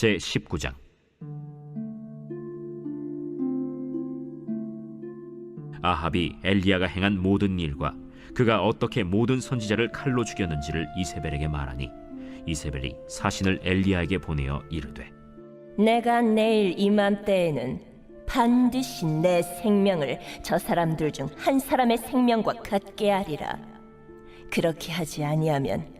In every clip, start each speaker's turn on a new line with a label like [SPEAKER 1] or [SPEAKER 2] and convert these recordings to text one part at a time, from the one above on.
[SPEAKER 1] 제 19장 아합이 엘리야가 행한 모든 일과 그가 어떻게 모든 선지자를 칼로 죽였는지를 이세벨에게 말하니 이세벨이 사신을 엘리야에게 보내어 이르되
[SPEAKER 2] 내가 내일 이맘때에는 반드시 내 생명을 저 사람들 중 한 사람의 생명과 같게 하리라. 그렇게 하지 아니하면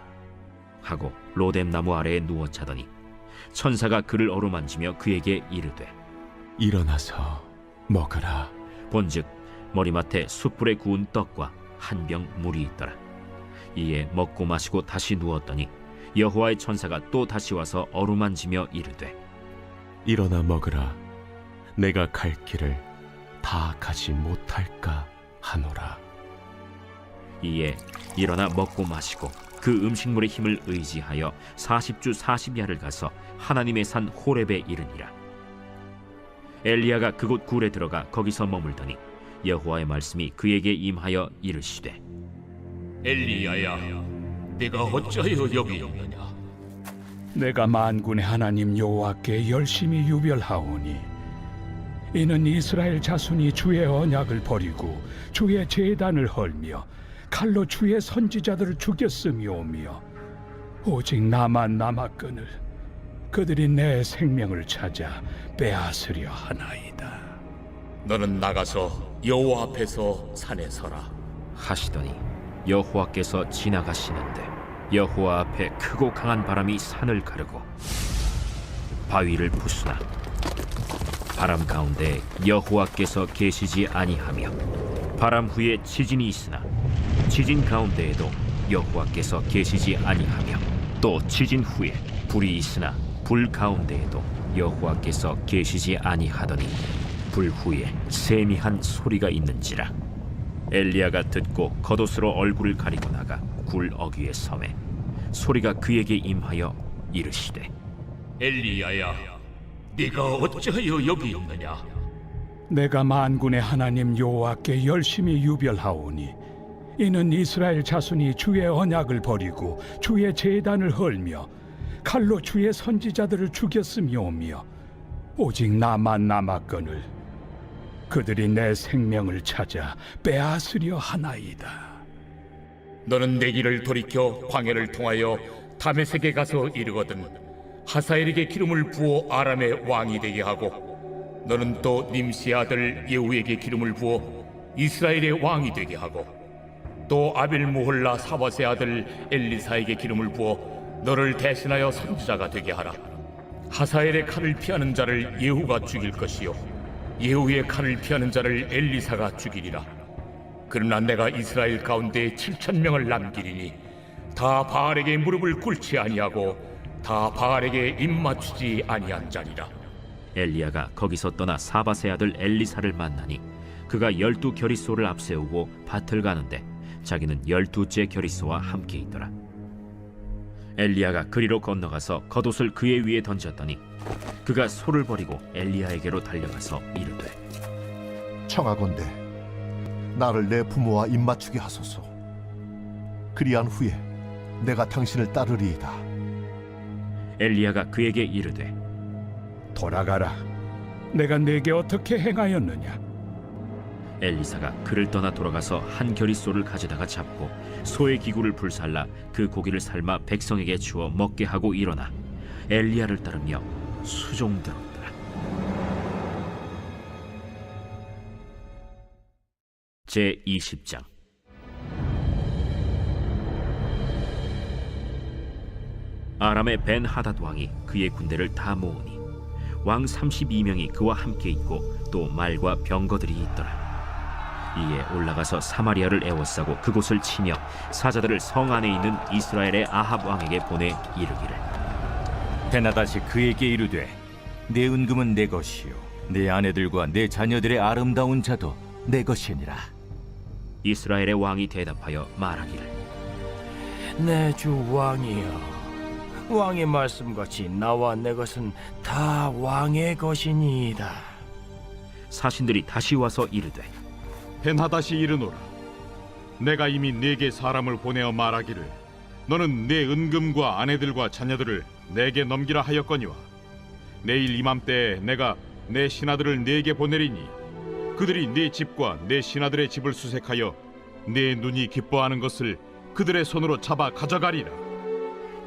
[SPEAKER 1] 하고 로뎀 나무 아래에 누워 자더니 천사가 그를 어루만지며 그에게 이르되
[SPEAKER 3] 일어나서 먹으라.
[SPEAKER 1] 본즉 머리맡에 숯불에 구운 떡과 한 병 물이 있더라 이에 먹고 마시고 다시 누웠더니 여호와의 천사가 또 다시 와서 어루만지며 이르되
[SPEAKER 3] 일어나 먹으라. 내가 갈 길을 다 가지 못할까 하노라.
[SPEAKER 1] 이에 일어나 먹고 마시고 그 음식물의 힘을 의지하여 40주 40야를 가서 하나님의 산 호렙에 이르니라 엘리야가 그곳 굴에 들어가 거기서 머물더니 여호와의 말씀이 그에게 임하여 이르시되
[SPEAKER 4] 엘리야야, 네가 어찌하여 여기 있느냐?
[SPEAKER 5] 내가 만군의 하나님 여호와께 열심히 유별하오니 이는 이스라엘 자손이 주의 언약을 버리고 주의 제단을 헐며 칼로 주의 선지자들을 죽였음이오며 오직 나만 남았거늘 그들이 내 생명을 찾아 빼앗으려 하나이다.
[SPEAKER 4] 너는 나가서 여호와 앞에서 산에 서라.
[SPEAKER 1] 하시더니 여호와께서 지나가시는데 여호와 앞에 크고 강한 바람이 산을 가르고 바위를 부수나. 바람 가운데 여호와께서 계시지 아니하며 바람 후에 지진이 있으나 지진 가운데에도 여호와께서 계시지 아니하며 또 지진 후에 불이 있으나 불 가운데에도 여호와께서 계시지 아니하더니 불 후에 세미한 소리가 있는지라 엘리야가 듣고 겉옷으로 얼굴을 가리고 나가 굴 어귀에 섬에 소리가 그에게 임하여 이르시되
[SPEAKER 4] 엘리야야, 네가 어찌하여 여기 있느냐?
[SPEAKER 5] 내가 만군의 하나님 여호와께 열심히 유별하오니 이는 이스라엘 자손이 주의 언약을 버리고 주의 제단을 헐며 칼로 주의 선지자들을 죽였음이오며 오직 나만 남았거늘 그들이 내 생명을 찾아 빼앗으려 하나이다.
[SPEAKER 4] 너는 내 길을 돌이켜 광야를 통하여 다메섹에 가서 이르거든 하사엘에게 기름을 부어 아람의 왕이 되게 하고 너는 또 님시 아들 예후에게 기름을 부어 이스라엘의 왕이 되게 하고 또 아벨 무홀라 사바세 아들 엘리사에게 기름을 부어 너를 대신하여 선지자가 되게 하라. 하사엘의 칼을 피하는 자를 예후가 죽일 것이요. 예후의 칼을 피하는 자를 엘리사가 죽이리라. 그러나 내가 이스라엘 가운데 7천 명을 남기리니 다 바알에게 무릎을 꿇지 아니하고 다 바알에게 입 맞추지 아니한 자리라.
[SPEAKER 1] 엘리야가 거기서 떠나 사바세 아들 엘리사를 만나니 그가 열두 결의소를 앞세우고 밭을 가는데 자기는 열두째 결의소와 함께 있더라 엘리야가 그리로 건너가서 겉옷을 그의 위에 던졌더니 그가 소를 버리고 엘리야에게로 달려가서 이르되
[SPEAKER 6] 청하건대 나를 내 부모와 입맞추게 하소서. 그리한 후에 내가 당신을 따르리이다.
[SPEAKER 1] 엘리야가 그에게 이르되
[SPEAKER 5] 돌아가라 내가 내게 어떻게 행하였느냐
[SPEAKER 1] 엘리사가 그를 떠나 돌아가서 한 결의소를 가져다가 잡고 소의 기구를 불살라 그 고기를 삶아 백성에게 주어 먹게 하고 일어나 엘리야를 따르며 수종들었더라. 제 20장 아람의 벤 하닷 왕이 그의 군대를 다 모으니 왕 32명이 그와 함께 있고 또 말과 병거들이 있더라. 이에 올라가서 사마리아를 에워싸고 그곳을 치며 사자들을 성 안에 있는 이스라엘의 아합 왕에게 보내 이르기를.
[SPEAKER 7] 베나다시 그에게 이르되 내 은금은 내 것이요 내 아내들과 내 자녀들의 아름다운 자도 내 것이니라.
[SPEAKER 1] 이스라엘의 왕이 대답하여 말하기를.
[SPEAKER 8] 내 주 왕이여 왕의 말씀같이 나와 내 것은 다 왕의 것이니이다.
[SPEAKER 1] 사신들이 다시 와서 이르되
[SPEAKER 9] 벤하다시 이르노라. 내가 이미 네게 사람을 보내어 말하기를 너는 내 은금과 아내들과 자녀들을 내게 넘기라 하였거니와 내일 이맘때에 내가 내 신하들을 네게 보내리니 그들이 네 집과 내 신하들의 집을 수색하여 내 눈이 기뻐하는 것을 그들의 손으로 잡아 가져가리라.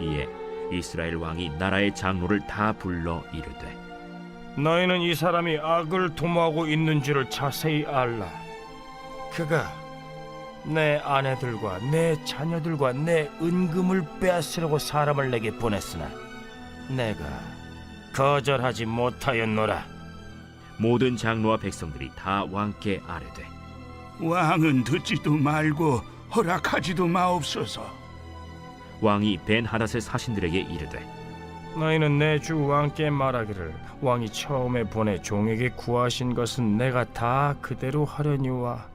[SPEAKER 1] 이에 이스라엘 왕이 나라의 장로를 다 불러 이르되
[SPEAKER 8] 너희는 이 사람이 악을 도모하고 있는 줄을 자세히 알라 그가 내 아내들과 내 자녀들과 내 은금을 빼앗으려고 사람을 내게 보냈으나 내가 거절하지 못하였노라
[SPEAKER 1] 모든 장로와 백성들이 다 왕께 아뢰되
[SPEAKER 5] 왕은 듣지도 말고 허락하지도 마옵소서.
[SPEAKER 1] 왕이 벤 하닷의 사신들에게 이르되
[SPEAKER 8] 너희는 내 주 왕께 말하기를 왕이 처음에 보내 종에게 구하신 것은 내가 다 그대로 하려니와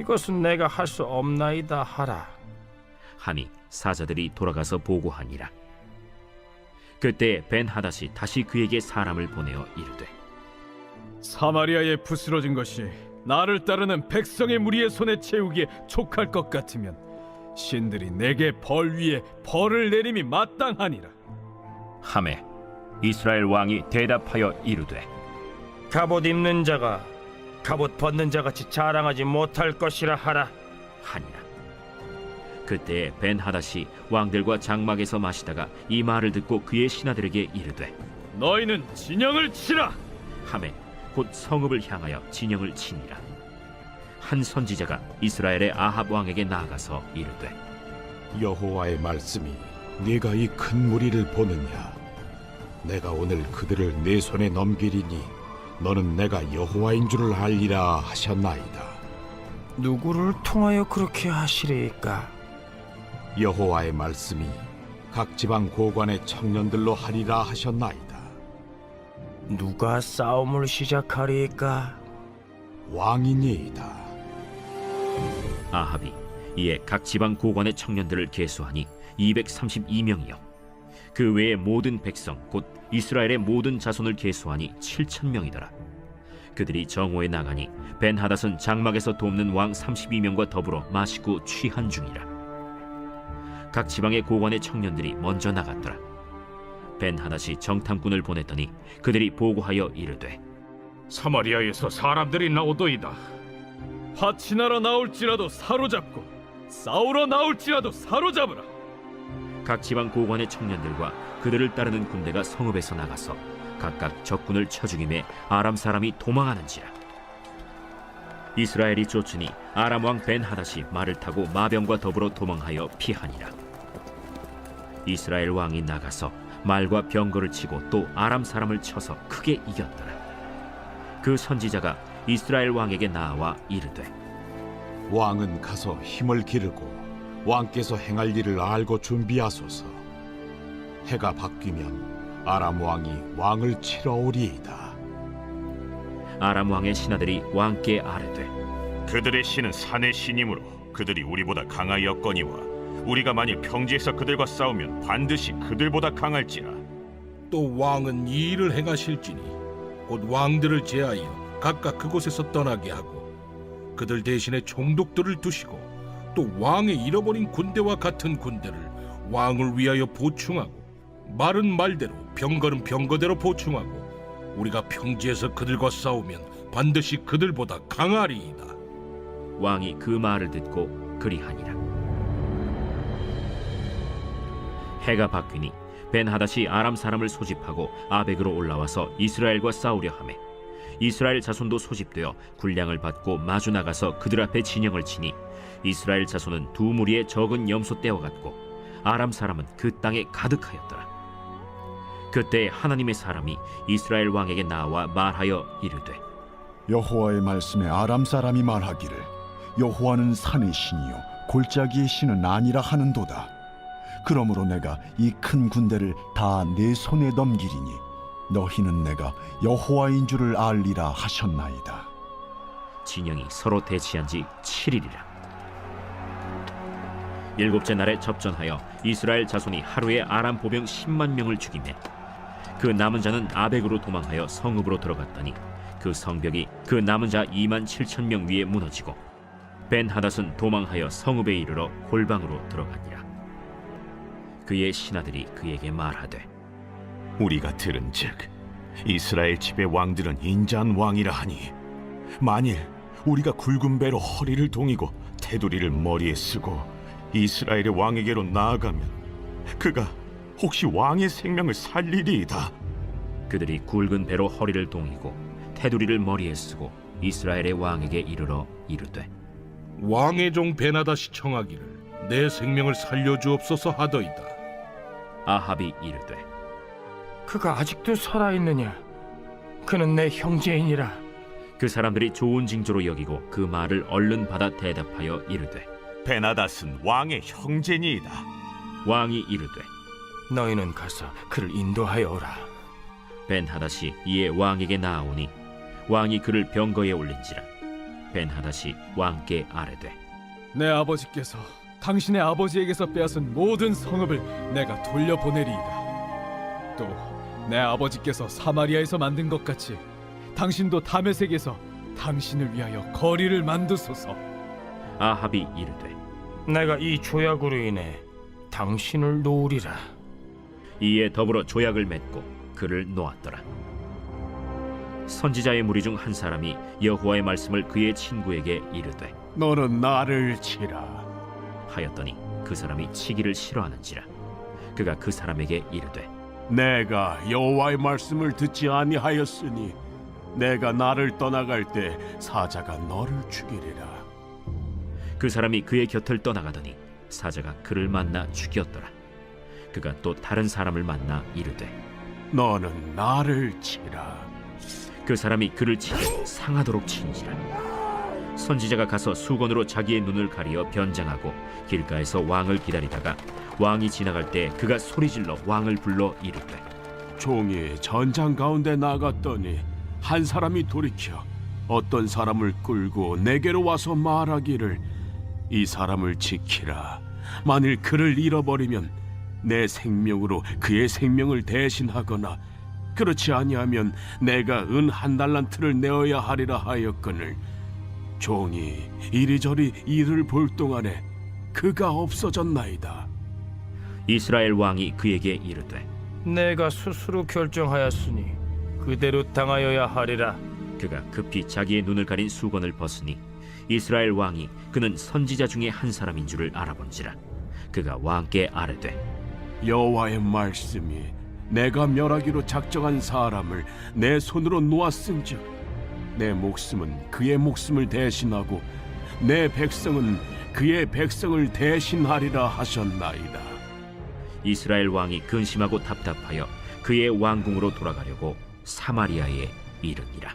[SPEAKER 8] 이것은 내가 할 수 없나이다 하라
[SPEAKER 1] 하니 사자들이 돌아가서 보고하니라 그때 벤 하닷이 다시 그에게 사람을 보내어 이르되
[SPEAKER 10] 사마리아에 부스러진 것이 나를 따르는 백성의 무리의 손에 채우기에 촉할 것 같으면 신들이 내게 벌 위에 벌을 내림이 마땅하니라.
[SPEAKER 1] 함에 이스라엘 왕이 대답하여 이르되
[SPEAKER 8] 갑옷 입는 자가 갑옷 벗는 자 같이 자랑하지 못할 것이라 하라.
[SPEAKER 1] 하니라. 그때 벤 하닷이 왕들과 장막에서 마시다가 이 말을 듣고 그의 신하들에게 이르되
[SPEAKER 10] 너희는 진영을 치라.
[SPEAKER 1] 함에 곧 성읍을 향하여 진영을 치니라. 한 선지자가 이스라엘의 아합 왕에게 나아가서 이르되
[SPEAKER 9] 여호와의 말씀이 네가 이 큰 무리를 보느냐? 내가 오늘 그들을 내 손에 넘기리니 너는 내가 여호와인 줄을 알리라 하셨나이다.
[SPEAKER 8] 누구를 통하여 그렇게 하시리까?
[SPEAKER 9] 여호와의 말씀이 각 지방 고관의 청년들로 하리라 하셨나이다.
[SPEAKER 8] 누가 싸움을 시작하리까?
[SPEAKER 9] 왕이니이다.
[SPEAKER 1] 아합이 이에 각 지방 고관의 청년들을 계수하니 232명이요 그 외의 모든 백성 곧 이스라엘의 모든 자손을 계수하니 7천 명이더라 그들이 정오에 나가니 벤 하닷은 장막에서 돕는 왕 32명과 더불어 마시고 취한 중이라 각 지방의 고관의 청년들이 먼저 나갔더라 벤 하닷이 정탐꾼을 보냈더니 그들이 보고하여 이르되
[SPEAKER 5] 사마리아에서 사람들이 나오도이다.
[SPEAKER 10] 파치나러 나올지라도 사로잡고 싸우러 나올지라도 사로잡으라.
[SPEAKER 1] 각 지방 고관의 청년들과 그들을 따르는 군대가 성읍에서 나가서 각각 적군을 쳐 죽임에 아람 사람이 도망하는지라. 이스라엘이 쫓으니 아람 왕 벤 하닷이 말을 타고 마병과 더불어 도망하여 피하니라. 이스라엘 왕이 나가서 말과 병거를 치고 또 아람 사람을 쳐서 크게 이겼더라. 그 선지자가 이스라엘 왕에게 나와 이르되
[SPEAKER 9] 왕은 가서 힘을 기르고 왕께서 행할 일을 알고 준비하소서. 해가 바뀌면 아람 왕이 왕을 치러 오리이다.
[SPEAKER 1] 아람 왕의 신하들이 왕께 아뢰되
[SPEAKER 11] 그들의 신은 산의 신이므로 그들이 우리보다 강하였거니와 우리가 만일 평지에서 그들과 싸우면 반드시 그들보다 강할지라
[SPEAKER 12] 또 왕은 이 일을 행하실지니 곧 왕들을 제하여 각각 그곳에서 떠나게 하고 그들 대신에 총독들을 두시고 또 왕의 잃어버린 군대와 같은 군대를 왕을 위하여 보충하고 말은 말대로 병거는 병거대로 보충하고 우리가 평지에서 그들과 싸우면 반드시 그들보다 강하리이다.
[SPEAKER 1] 왕이 그 말을 듣고 그리하니라. 해가 바뀌니 벤 하닷이 아람 사람을 소집하고 아벡으로 올라와서 이스라엘과 싸우려 하매 이스라엘 자손도 소집되어 군량을 받고 마주 나가서 그들 앞에 진영을 치니 이스라엘 자손은 두 무리의 적은 염소 떼와 같고 아람 사람은 그 땅에 가득하였더라. 그때 하나님의 사람이 이스라엘 왕에게 나와 말하여 이르되
[SPEAKER 6] 여호와의 말씀에 아람 사람이 말하기를 여호와는 산의 신이요 골짜기의 신은 아니라 하는도다. 그러므로 내가 이 큰 군대를 다 내 손에 넘기리니 너희는 내가 여호와인 줄을 알리라 하셨나이다.
[SPEAKER 1] 진영이 서로 대치한 지 7일이라. 일곱째 날에 접전하여 이스라엘 자손이 하루에 아람 보병 10만 명을 죽이매 그 남은 자는 아벡으로 도망하여 성읍으로 들어갔더니 그 성벽이 그 남은 자 2만 7천 명 위에 무너지고 벤 하닷은 도망하여 성읍에 이르러 골방으로 들어가니라. 그의 신하들이 그에게 말하되
[SPEAKER 11] 우리가 들은즉 이스라엘 집의 왕들은 인자한 왕이라 하니 만일 우리가 굵은 배로 허리를 동이고 테두리를 머리에 쓰고 이스라엘의 왕에게로 나아가면 그가 혹시 왕의 생명을 살리리이다.
[SPEAKER 1] 그들이 굵은 배로 허리를 동이고 테두리를 머리에 쓰고 이스라엘의 왕에게 이르러 이르되
[SPEAKER 12] 왕의 종 베나다시 청하기를 내 생명을 살려주옵소서 하더이다.
[SPEAKER 1] 아합이 이르되
[SPEAKER 8] 그가 아직도 살아 있느냐? 그는 내 형제이니라.
[SPEAKER 1] 그 사람들이 좋은 징조로 여기고 그 말을 얼른 받아 대답하여 이르되
[SPEAKER 11] 베나닷은 왕의 형제니이다.
[SPEAKER 1] 왕이 이르되
[SPEAKER 8] 너희는 가서 그를 인도하여 오라.
[SPEAKER 1] 벤하닷이 이에 왕에게 나아오니 왕이 그를 병거에 올린지라 벤하닷이 왕께 아뢰되
[SPEAKER 10] 내 아버지께서 당신의 아버지에게서 빼앗은 모든 성읍을 내가 돌려보내리이다. 또 내 아버지께서 사마리아에서 만든 것 같이 당신도 다메섹에서 당신을 위하여 거리를 만드소서.
[SPEAKER 1] 아합이 이르되
[SPEAKER 8] 내가 이 조약으로 인해 당신을 놓으리라.
[SPEAKER 1] 이에 더불어 조약을 맺고 그를 놓았더라 선지자의 무리 중 한 사람이 여호와의 말씀을 그의 친구에게 이르되
[SPEAKER 3] 너는 나를 치라.
[SPEAKER 1] 하였더니 그 사람이 치기를 싫어하는지라 그가 그 사람에게 이르되
[SPEAKER 3] 내가 여호와의 말씀을 듣지 아니하였으니 내가 나를 떠나갈 때 사자가 너를 죽이리라.
[SPEAKER 1] 그 사람이 그의 곁을 떠나가더니 사자가 그를 만나 죽였더라 그가 또 다른 사람을 만나 이르되
[SPEAKER 3] 너는 나를 치라.
[SPEAKER 1] 그 사람이 그를 치되 상하도록 친지라 선지자가 가서 수건으로 자기의 눈을 가리어 변장하고 길가에서 왕을 기다리다가 왕이 지나갈 때 그가 소리질러 왕을 불러 이르되
[SPEAKER 3] 종이 전장 가운데 나갔더니 한 사람이 돌이켜 어떤 사람을 끌고 내게로 와서 말하기를 이 사람을 지키라. 만일 그를 잃어버리면 내 생명으로 그의 생명을 대신하거나 그렇지 아니하면 내가 은 한 달란트를 내어야 하리라 하였거늘 종이 이리저리 이를 볼 동안에 그가 없어졌나이다.
[SPEAKER 1] 이스라엘 왕이 그에게 이르되
[SPEAKER 8] 내가 스스로 결정하였으니 그대로 당하여야 하리라.
[SPEAKER 1] 그가 급히 자기의 눈을 가린 수건을 벗으니 이스라엘 왕이 그는 선지자 중에 한 사람인 줄을 알아본지라 그가 왕께 아뢰되
[SPEAKER 3] 여호와의 말씀이 내가 멸하기로 작정한 사람을 내 손으로 놓았은즉 내 목숨은 그의 목숨을 대신하고 내 백성은 그의 백성을 대신하리라 하셨나이다.
[SPEAKER 1] 이스라엘 왕이 근심하고 답답하여 그의 왕궁으로 돌아가려고 사마리아에 이르니라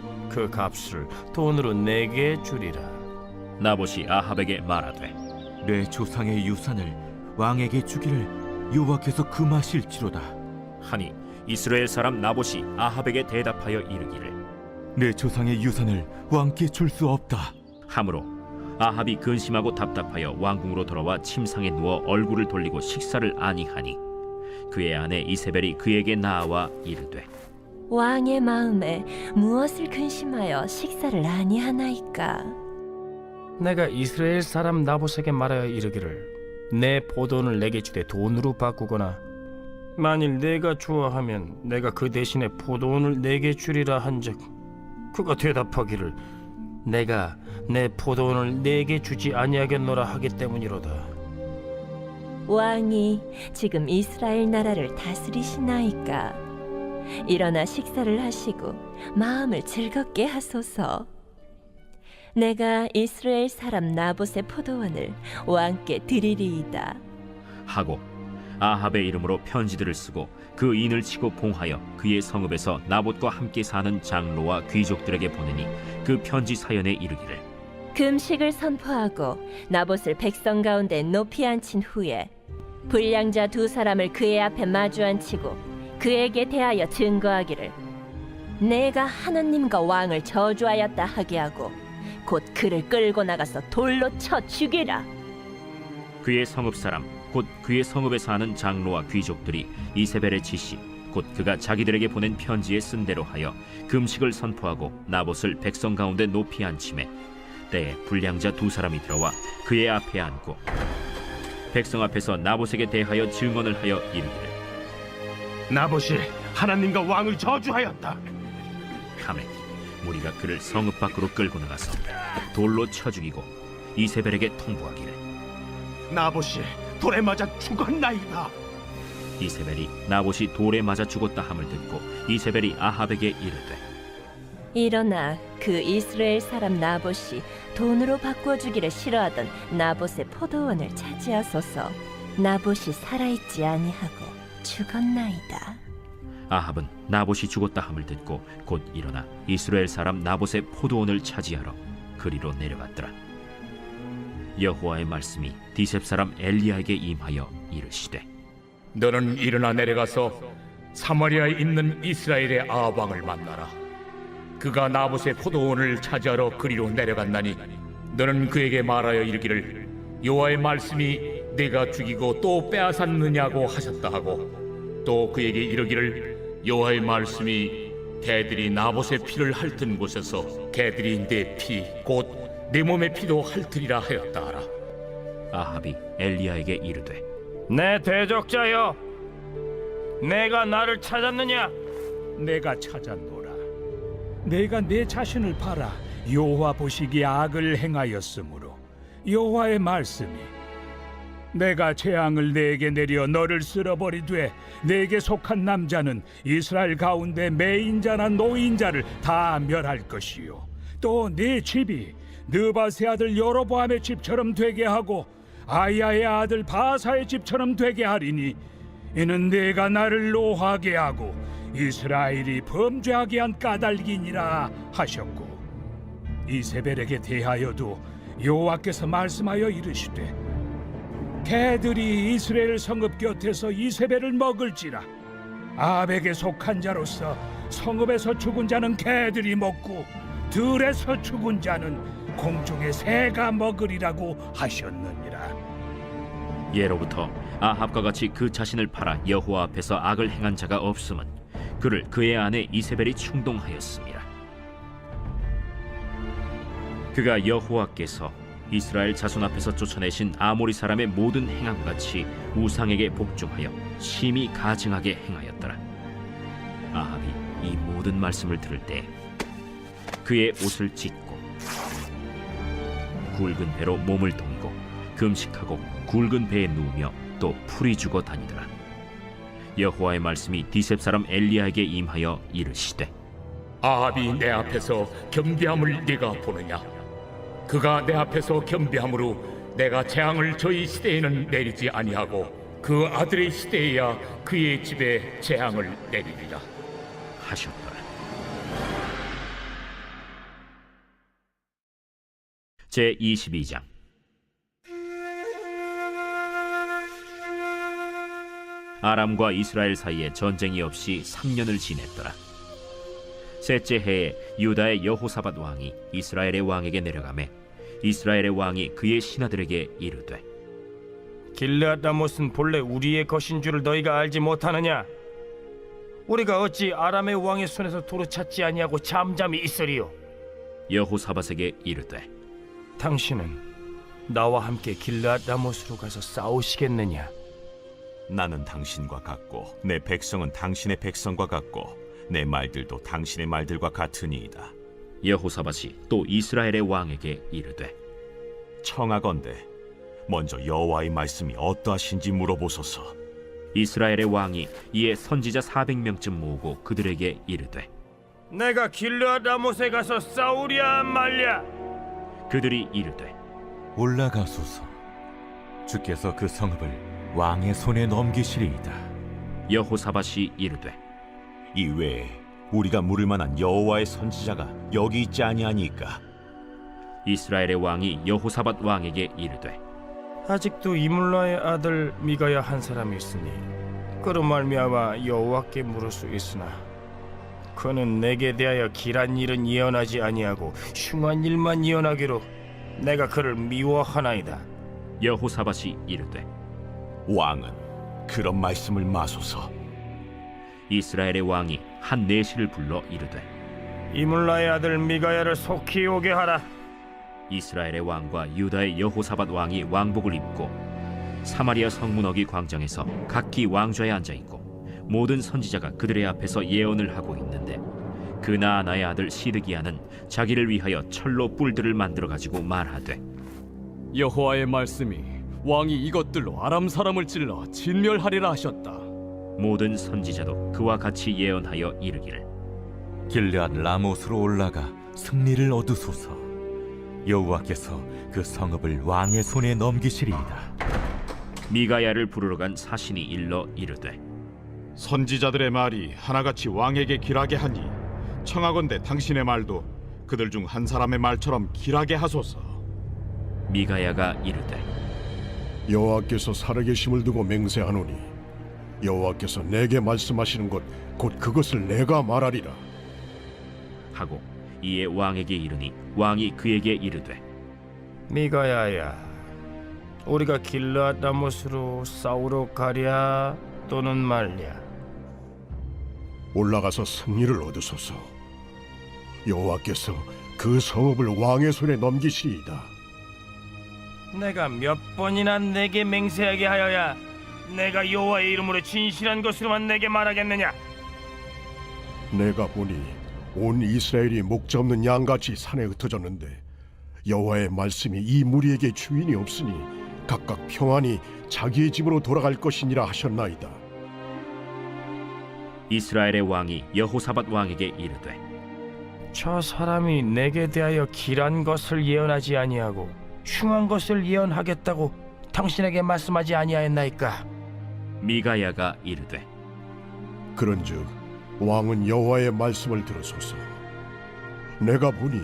[SPEAKER 8] 그 값을 돈으로 내게 주리라.
[SPEAKER 1] 나봇이 아합에게 말하되
[SPEAKER 7] 내 조상의 유산을 왕에게 주기를 여호와께서 금하실지로다.
[SPEAKER 1] 하니 이스라엘 사람 나봇이 아합에게 대답하여 이르기를
[SPEAKER 7] 내 조상의 유산을 왕께 줄 수 없다.
[SPEAKER 1] 함으로 아합이 근심하고 답답하여 왕궁으로 돌아와 침상에 누워 얼굴을 돌리고 식사를 아니하니 그의 아내 이세벨이 그에게 나와 이르되
[SPEAKER 2] 왕의 마음에 무엇을 근심하여 식사를 아니하나이까?
[SPEAKER 8] 내가 이스라엘 사람 나봇에게 말하여 이르기를 내 포도원을 내게 주되 돈으로 바꾸거나 만일 내가 좋아하면 내가 그 대신에 포도원을 내게 주리라 한즉 그가 대답하기를 내가 내 포도원을 내게 주지 아니하겠노라 하기 때문이로다.
[SPEAKER 2] 왕이 지금 이스라엘 나라를 다스리시나이까 일어나 식사를 하시고 마음을 즐겁게 하소서. 내가 이스라엘 사람 나봇의 포도원을 왕께 드리리이다.
[SPEAKER 1] 하고 아합의 이름으로 편지들을 쓰고 그 인을 치고 봉하여 그의 성읍에서 나봇과 함께 사는 장로와 귀족들에게 보내니 그 편지 사연에 이르기를.
[SPEAKER 2] 금식을 선포하고 나봇을 백성 가운데 높이 앉힌 후에 불량자 두 사람을 그의 앞에 마주 앉히고 그에게 대하여 증거하기를 내가 하느님과 왕을 저주하였다 하게 하고 곧 그를 끌고 나가서 돌로 쳐 죽이라.
[SPEAKER 1] 그의 성읍 사람 곧 그의 성읍에 사는 장로와 귀족들이 이세벨의 지시 곧 그가 자기들에게 보낸 편지에 쓴 대로 하여 금식을 선포하고 나봇을 백성 가운데 높이 앉힘에 때에 불량자 두 사람이 들어와 그의 앞에 앉고 백성 앞에서 나봇에게 대하여 증언을 하여 이르기를
[SPEAKER 3] 나봇이 하나님과 왕을 저주하였다.
[SPEAKER 1] 하매 무리가 그를 성읍 밖으로 끌고 나가서 돌로 쳐 죽이고 이세벨에게 통보하기를
[SPEAKER 3] 나봇이 돌에 맞아 죽었나이다.
[SPEAKER 1] 이세벨이 나봇이 돌에 맞아 죽었다 함을 듣고 이세벨이 아합에게 이르되
[SPEAKER 2] 일어나 그 이스라엘 사람 나봇이 돈으로 바꿔주기를 싫어하던 나봇의 포도원을 차지하소서 나봇이 살아있지 아니하고 죽었나이다
[SPEAKER 1] 아합은 나봇이 죽었다 함을 듣고 곧 일어나 이스라엘 사람 나봇의 포도원을 차지하러 그리로 내려갔더라. 여호와의 말씀이 디셉 사람 엘리야에게 임하여 이르시되
[SPEAKER 4] 너는 일어나 내려가서 사마리아에 있는 이스라엘의 아합 왕을 만나라. 그가 나봇의 포도원을 차지하러 그리로 내려갔나니 너는 그에게 말하여 이르기를 여호와의 말씀이 내가 죽이고 또 빼앗았느냐고 하셨다 하고 또 그에게 이르기를 여호와의 말씀이 개들이 나봇의 피를 핥은 곳에서 개들이 내 피 곧 내 몸의 피도 핥으리라 하였다 하라.
[SPEAKER 1] 아합이 엘리야에게 이르되
[SPEAKER 8] 내 대적자여, 내가 나를 찾았느냐?
[SPEAKER 5] 내가 찾았노라. 내가 내 자신을 팔아 여호와 보시기에 악을 행하였으므로 여호와의 말씀이 내가 재앙을 내게 내려 너를 쓸어버리되 내게 속한 남자는 이스라엘 가운데 매인자나 노인자를 다 멸할 것이요. 또 네 집이 느바세 아들 여로보암의 집처럼 되게 하고 아야의 아들 바사의 집처럼 되게 하리니 이는 내가 나를 노하게 하고 이스라엘이 범죄하게 한 까닭이니라 하셨고 이세벨에게 대하여도 여호와께서 말씀하여 이르시되 개들이 이스라엘 성읍 곁에서 이세벨을 먹을지라 아합에게 속한 자로서 성읍에서 죽은 자는 개들이 먹고 들에서 죽은 자는 공중의 새가 먹으리라고 하셨느니라
[SPEAKER 1] 예로부터 아합과 같이 그 자신을 팔아 여호와 앞에서 악을 행한 자가 없음은 그를 그의 아내 이세벨이 충동하였습니다. 그가 여호와께서 이스라엘 자손 앞에서 쫓아내신 아모리 사람의 모든 행함 같이 우상에게 복종하여 심히 가증하게 행하였더라. 아합이 이 모든 말씀을 들을 때 그의 옷을 찢고 굵은 배로 몸을 동이고 금식하고 굵은 배에 누우며 또 풀이 죽어 다니더라. 여호와의 말씀이 디셉 사람 엘리야에게 임하여 이르시되
[SPEAKER 4] 아합이 내 앞에서 겸비함을 네가 보느냐? 그가 내 앞에서 겸비함으로 내가 재앙을 저희 시대에는 내리지 아니하고 그 아들의 시대에야 그의 집에 재앙을 내리리라.
[SPEAKER 1] 하셨더라. 제 22장 아람과 이스라엘 사이에 전쟁이 없이 3년을 지냈더라. 셋째 해에 유다의 여호사밧 왕이 이스라엘의 왕에게 내려가매 이스라엘의 왕이 그의 신하들에게 이르되
[SPEAKER 8] 길르앗 라못은 본래 우리의 것인 줄을 너희가 알지 못하느냐? 우리가 어찌 아람의 왕의 손에서 도로 찾지 아니하고 잠잠히 있으리요?
[SPEAKER 1] 여호사밧에게 이르되
[SPEAKER 8] 당신은 나와 함께 길르앗 라못으로 가서 싸우시겠느냐?
[SPEAKER 11] 나는 당신과 같고 내 백성은 당신의 백성과 같고 내 말들도 당신의 말들과 같으니이다.
[SPEAKER 1] 여호사밧이 또 이스라엘의 왕에게 이르되
[SPEAKER 11] 청하건대 먼저 여호와의 말씀이 어떠하신지 물어보소서.
[SPEAKER 1] 이스라엘의 왕이 이에 선지자 400명쯤 모으고 그들에게 이르되
[SPEAKER 8] 내가 길르앗 라못에 가서 싸우랴 말랴.
[SPEAKER 1] 그들이 이르되
[SPEAKER 7] 올라가소서. 주께서 그 성읍을 왕의 손에 넘기시리이다.
[SPEAKER 1] 여호사밧이 이르되
[SPEAKER 11] 이 외에 우리가 물을 만한 여호와의 선지자가 여기 있지 아니하니까.
[SPEAKER 1] 이스라엘의 왕이 여호사밧 왕에게 이르되
[SPEAKER 8] 아직도 이물라의 아들 미가야 한 사람이 있으니 그로 말미암아 여호와께 물을 수 있으나 그는 내게 대하여 길한 일은 예언하지 아니하고 흉한 일만 예언하기로 내가 그를 미워하나이다.
[SPEAKER 1] 여호사밧이 이르되
[SPEAKER 11] 왕은 그런 말씀을 마소서.
[SPEAKER 1] 이스라엘의 왕이 한 내시를 불러 이르되
[SPEAKER 8] 이물라의 아들 미가야를 속히 오게 하라.
[SPEAKER 1] 이스라엘의 왕과 유다의 여호사밧 왕이 왕복을 입고 사마리아 성문어기 광장에서 각기 왕좌에 앉아 있고 모든 선지자가 그들의 앞에서 예언을 하고 있는데 그 나아나의 아들 시드기야는 자기를 위하여 철로 뿔들을 만들어 가지고 말하되
[SPEAKER 10] 여호와의 말씀이 왕이 이것들로 아람 사람을 찔러 진멸하리라 하셨다.
[SPEAKER 1] 모든 선지자도 그와 같이 예언하여 이르기를
[SPEAKER 7] 길르앗 라못으로 올라가 승리를 얻으소서. 여호와께서 그 성읍을 왕의 손에 넘기시리이다.
[SPEAKER 1] 미가야를 부르러 간 사신이 일러 이르되
[SPEAKER 9] 선지자들의 말이 하나같이 왕에게 길하게 하니 청하건대 당신의 말도 그들 중 한 사람의 말처럼 길하게 하소서.
[SPEAKER 1] 미가야가 이르되
[SPEAKER 6] 여호와께서 살아계심을 두고 맹세하노니 여호와께서 내게 말씀하시는 것 곧 그것을 내가 말하리라.
[SPEAKER 1] 하고 이에 왕에게 이르니 왕이 그에게 이르되
[SPEAKER 8] 미가야야, 우리가 길르앗 라못으로 싸우러 가랴 또는 말랴.
[SPEAKER 6] 올라가서 승리를 얻으소서. 여호와께서 그 성읍을 왕의 손에 넘기시리이다.
[SPEAKER 8] 내가 몇 번이나 내게 맹세하게 하여야 내가 여호와의 이름으로 진실한 것으로만 내게 말하겠느냐?
[SPEAKER 6] 내가 보니 온 이스라엘이 목자 없는 양같이 산에 흩어졌는데 여호와의 말씀이 이 무리에게 주인이 없으니 각각 평안히 자기의 집으로 돌아갈 것이니라 하셨나이다.
[SPEAKER 1] 이스라엘의 왕이 여호사밧 왕에게 이르되
[SPEAKER 8] 저 사람이 내게 대하여 길한 것을 예언하지 아니하고 흉한 것을 예언하겠다고 당신에게 말씀하지 아니하였나이까?
[SPEAKER 1] 미가야가 이르되
[SPEAKER 6] 그런즉 왕은 여호와의 말씀을 들으소서. 내가 보니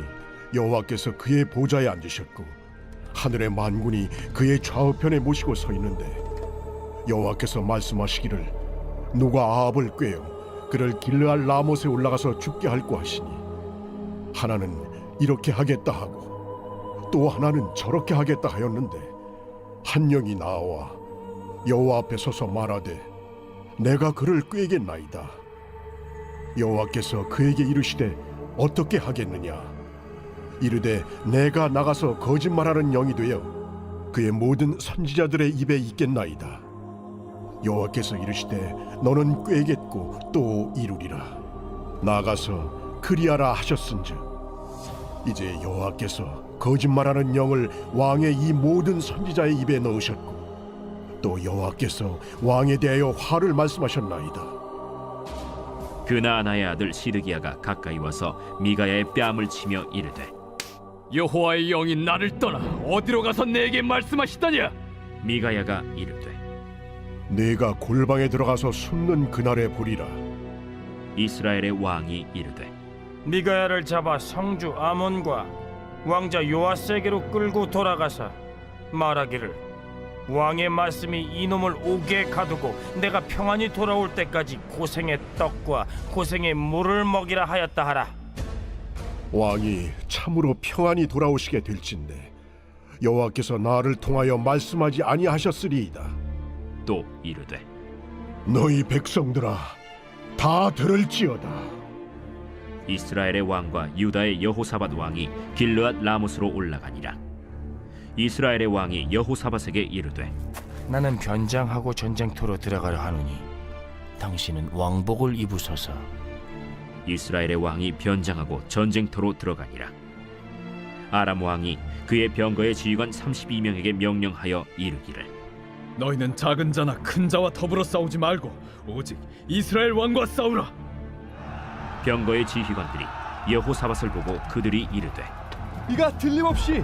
[SPEAKER 6] 여호와께서 그의 보좌에 앉으셨고 하늘의 만군이 그의 좌우편에 모시고 서 있는데 여호와께서 말씀하시기를 누가 아합을 꾀어 그를 길르알 라못에 올라가서 죽게 할고 하시니 하나는 이렇게 하겠다 하고 또 하나는 저렇게 하겠다 하였는데 한 영이 나와 여호와 앞에 서서 말하되 내가 그를 꾀겠나이다. 여호와께서 그에게 이르시되 어떻게 하겠느냐? 이르되 내가 나가서 거짓말하는 영이 되어 그의 모든 선지자들의 입에 있겠나이다. 여호와께서 이르시되 너는 꾀겠고 또 이루리라. 나가서 그리하라 하셨은즉 이제 여호와께서 거짓말하는 영을 왕의 이 모든 선지자의 입에 넣으셨고 또 여호와께서 왕에 대하여 화를 말씀하셨나이다
[SPEAKER 1] 그 나아나의 아들 시드기야가 가까이 와서 미가야의 뺨을 치며 이르되
[SPEAKER 10] 여호와의 영이 나를 떠나 어디로 가서 내게 말씀하시더냐?
[SPEAKER 1] 미가야가 이르되
[SPEAKER 6] 내가 골방에 들어가서 숨는 그날에 보리라
[SPEAKER 1] 이스라엘의 왕이 이르되
[SPEAKER 8] 미가야를 잡아 성주 아몬과 왕자 요아스에게로 끌고 돌아가서 말하기를 왕의 말씀이 이놈을 옥에 가두고 내가 평안히 돌아올 때까지 고생의 떡과 고생의 물을 먹이라 하였다 하라.
[SPEAKER 6] 왕이 참으로 평안히 돌아오시게 될진데 여호와께서 나를 통하여 말씀하지 아니하셨으리이다.
[SPEAKER 1] 또 이르되
[SPEAKER 6] 너희 백성들아 다 들을지어다.
[SPEAKER 1] 이스라엘의 왕과 유다의 여호사밧 왕이 길르앗 라못으로 올라가니라 이스라엘의 왕이 여호사밧에게 이르되
[SPEAKER 8] 나는 변장하고 전쟁터로 들어가려 하노니 당신은 왕복을 입으소서
[SPEAKER 1] 이스라엘의 왕이 변장하고 전쟁터로 들어가니라 아람 왕이 그의 병거의 지휘관 32명에게 명령하여 이르기를
[SPEAKER 10] 너희는 작은 자나 큰 자와 더불어 싸우지 말고 오직 이스라엘 왕과 싸우라.
[SPEAKER 1] 병거의 지휘관들이 여호사밧을 보고 그들이 이르되
[SPEAKER 10] 이가 틀림없이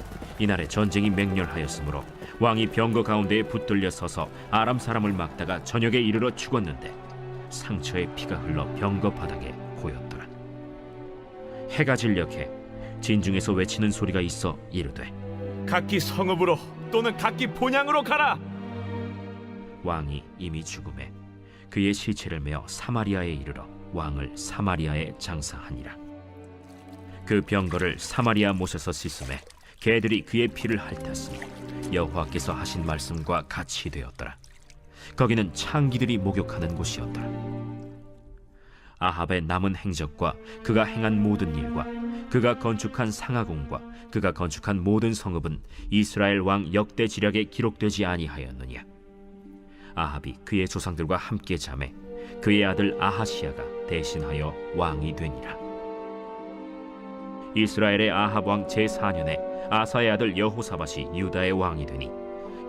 [SPEAKER 1] 이날에 전쟁이 맹렬하였으므로 왕이 병거 가운데에 붙들려 서서 아람 사람을 막다가 저녁에 이르러 죽었는데 상처에 피가 흘러 병거 바닥에 고였더라 해가 진력해 진중에서 외치는 소리가 있어 이르되
[SPEAKER 11] 각기 성읍으로 또는 각기 본향으로 가라.
[SPEAKER 1] 왕이 이미 죽음에 그의 시체를 메어 사마리아에 이르러 왕을 사마리아에 장사하니라 그 병거를 사마리아 못에서 씻음에 개들이 그의 피를 핥았으니 여호와께서 하신 말씀과 같이 되었더라. 거기는 창기들이 목욕하는 곳이었더라. 아합의 남은 행적과 그가 행한 모든 일과 그가 건축한 상하궁과 그가 건축한 모든 성읍은 이스라엘 왕 역대 지략에 기록되지 아니하였느냐. 아합이 그의 조상들과 함께 잠에 그의 아들 아하시아가 대신하여 왕이 되니라. 이스라엘의 아합 왕 제4년에 아사의 아들 여호사밧이 유다의 왕이 되니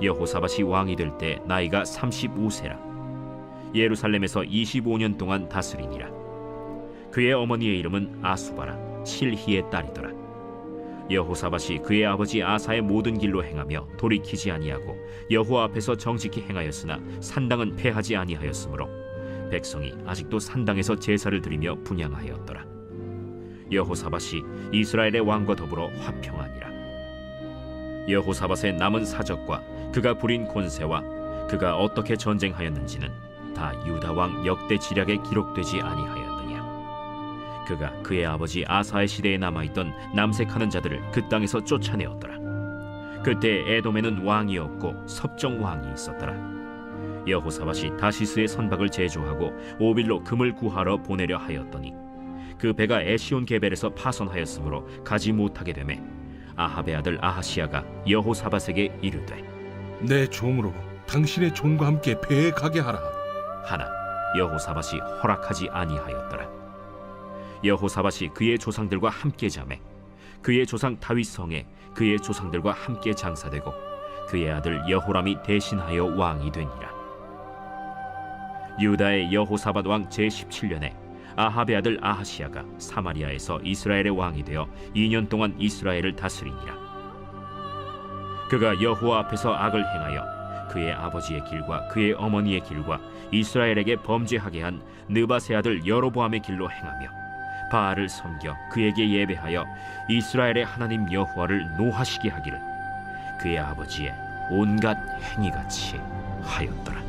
[SPEAKER 1] 여호사밧이 왕이 될 때 나이가 35세라. 예루살렘에서 25년 동안 다스리니라. 그의 어머니의 이름은 아수바라 실히의 딸이더라. 여호사밧이 그의 아버지 아사의 모든 길로 행하며 돌이키지 아니하고 여호와 앞에서 정직히 행하였으나 산당은 패하지 아니하였으므로 백성이 아직도 산당에서 제사를 드리며 분양하였더라. 여호사밧이 이스라엘의 왕과 더불어 화평하니라. 여호사밧의 남은 사적과 그가 부린 권세와 그가 어떻게 전쟁하였는지는 다 유다 왕 역대 지략에 기록되지 아니하였느냐. 그가 그의 아버지 아사의 시대에 남아 있던 남색하는 자들을 그 땅에서 쫓아내었더라. 그때 에돔에는 왕이 없고 섭정 왕이 있었더라. 여호사밧이 다시스의 선박을 제조하고 오빌로 금을 구하러 보내려 하였더니 그 배가 에시온 게벨에서 파손하였으므로 가지 못하게 되매 아합의 아들 아하시아가 여호사밧에게 이르되
[SPEAKER 12] 내 종으로 당신의 종과 함께 배에 가게 하라.
[SPEAKER 1] 하나 여호사밧이 허락하지 아니하였더라. 여호사밧이 그의 조상들과 함께 잠에 그의 조상 다윗 성에 그의 조상들과 함께 장사되고 그의 아들 여호람이 대신하여 왕이 되니라. 유다의 여호사밧 왕 제 17년에 아합의 아들 아하시아가 사마리아에서 이스라엘의 왕이 되어 2년 동안 이스라엘을 다스리니라. 그가 여호와 앞에서 악을 행하여 그의 아버지의 길과 그의 어머니의 길과 이스라엘에게 범죄하게 한 느바세 아들 여로보암의 길로 행하며 바알을 섬겨 그에게 예배하여 이스라엘의 하나님 여호와를 노하시게 하기를 그의 아버지의 온갖 행위같이 하였더라.